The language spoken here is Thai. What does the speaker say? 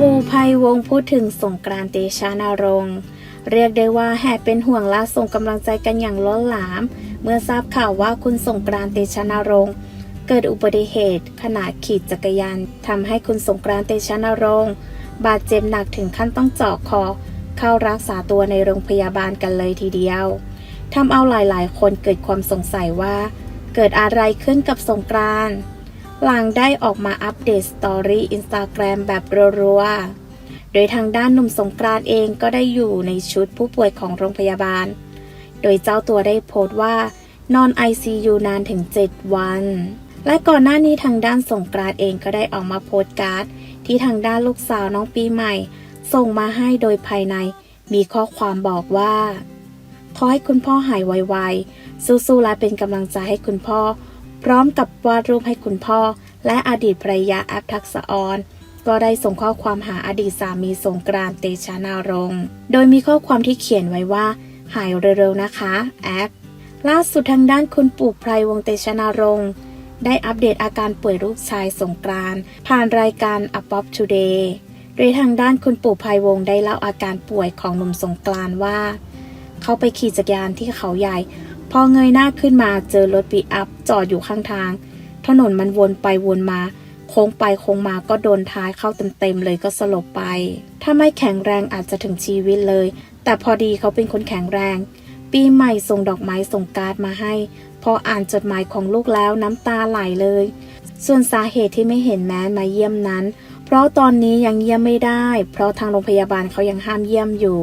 ปูภัยวงศ์พูดถึงสงกรานเตชะนรงเรียกได้ว่าแห่เป็นห่วงและส่งกำลังใจกันอย่างล้นหลาม เมื่อทราบข่าวว่าคุณสงกรานเตชะนรงเกิดอุบัติเหตุ ขณะขี่จักรยานทำให้คุณสงกรานเตชะนรงบาดเจ็บหนักถึงขั้นต้องเจาะคอ เข้ารักษาตัวในโรงพยาบาลกันเลยทีเดียวทำเอาหลายๆ คนเกิดความสงสัยว่า เกิดอะไรขึ้นกับสงกรานต์ หลังได้ออกมาอัปเดตสตอรี่อินสตาแกรมแบบรัวๆ โดยทางด้านหนุ่มสงกรานต์เองก็ได้อยู่ในชุดผู้ป่วยของโรงพยาบาล โดยเจ้าตัวได้โพสต์ว่านอน ICU นานถึง 7 วัน และก่อนหน้านี้ทางด้านสงกรานต์เองก็ได้ออกมาโพสต์การ์ดที่ทางด้านลูกสาวน้องปีใหม่ ส่งมาให้โดยภายในมีข้อความบอกว่า ขอให้คุณพ่อหายไวๆสู้ๆและเป็นกำลังใจให้คุณพ่อ พร้อมกับวาดรูปให้คุณพ่อ และอดีตภรรยาแอปทักษะออนก็ได้ส่งข้อความหาอดีตสามีสงกรานต์เตชะนารงโดยมีข้อความที่เขียนไว้ว่า หายเร็วๆนะคะแอปล่าสุดทางด้านคุณปู่ไพรวงเตชะนารงได้อัปเดตอาการป่วยลูกชายสงกรานต์ผ่านรายการ A Pop Today โดยทางด้านคุณปู่ไพรวงได้เล่าอาการป่วยของหนุ่มสงกรานต์ว่า เขาไปขี่จักรยานที่เขาใหญ่ พอเงยหน้าขึ้นมาเจอรถปีอัพจอดอยู่ข้างทาง ถนนมันวนไปวนมา โค้งไปโค้งมาก็โดนท้ายเข้าเต็มๆเลยก็สลบไป ถ้าไม่แข็งแรงอาจจะถึงชีวิตเลย แต่พอดีเขาเป็นคนแข็งแรง ปีใหม่ส่งดอกไม้ส่งการ์ดมาให้ พออ่านจดหมายของลูกแล้วน้ำตาไหลเลย ส่วนสาเหตุที่ไม่เห็นแม้มาเยี่ยมนั้น เพราะตอนนี้ยังเยี่ยมไม่ได้ เพราะทางโรงพยาบาลเขายังห้ามเยี่ยมอยู่